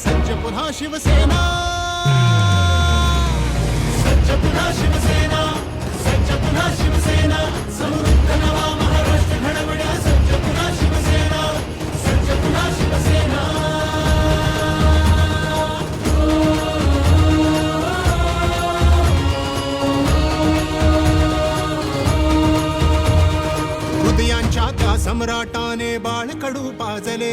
घडवण्या सज्ज पुन्हा शिवसेना सज्ज पुन्हा शिवसेना सज्ज पुन्हा शिवसेना समृद्ध नवा महाराष्ट्र घडवण्या सज्ज पुन्हा शिवसेना सज्ज पुन्हा शिवसेना हृदयांच्या त्या सम्राटाने बाळकडू पाजले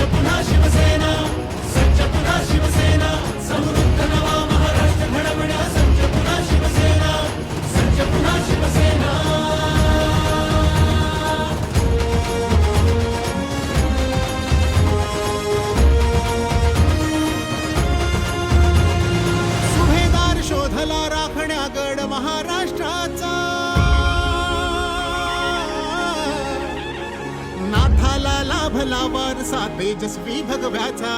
सज्ज पुन्हा शिवसेना सज्ज पुन्हा वारसा तेजस्वी भगव्याचा.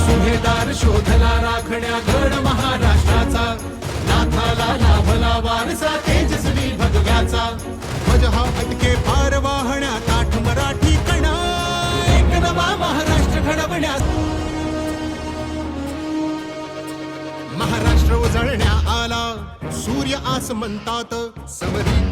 सुभेदार शोधला राखण्या गड महाराष्ट्राचा. नाथाला लाभला वारसा तेजस्वी भगव्याचा. मज हा अटके पार वाहण्या ताठ मराठी कणा. एक नवा महाराष्ट्र घडवण्यास महाराष्ट्र उजळण्या आला. सूर्य आस म्हणतात समरी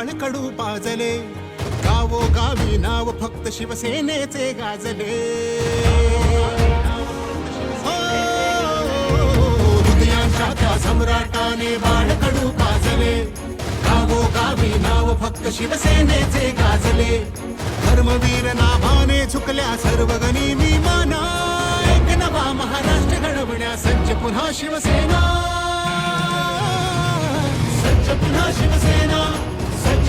काळ कडू पाजले. गावो गावी नाव फक्त शिवसेनेचे गाजले. हो, हृदयांच्या त्या सम्राटाने बाळकडू पाजले. गावो गावी नाव फक्त शिवसेनेचे गाजले. धर्मवीर नाभाने झुकल्या सर्व गणी मी माना एक नवा महाराष्ट्र घडवण्या सज्ज पुन्हा शिवसेना. सज्ज पुन्हा शिवसेना.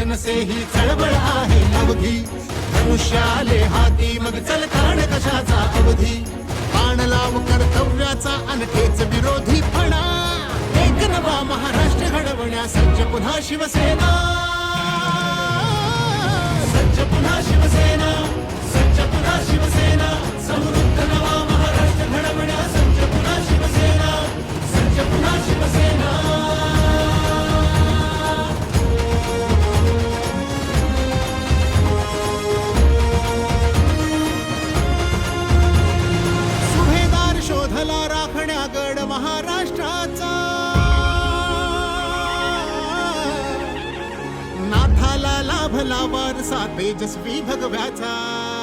हा से नसे ही चळवळ आहे अवधी. धनुष्याले हाती मग चल कारण कशाचा अवधी. बाण लाव कर्तव्याचा अनखेच विरोधी फणा. एक नवा महाराष्ट्र घडवण्यास सज्ज पुन्हा शिवसेना. नाथाला लाभला तेजस्वी भगव्याचा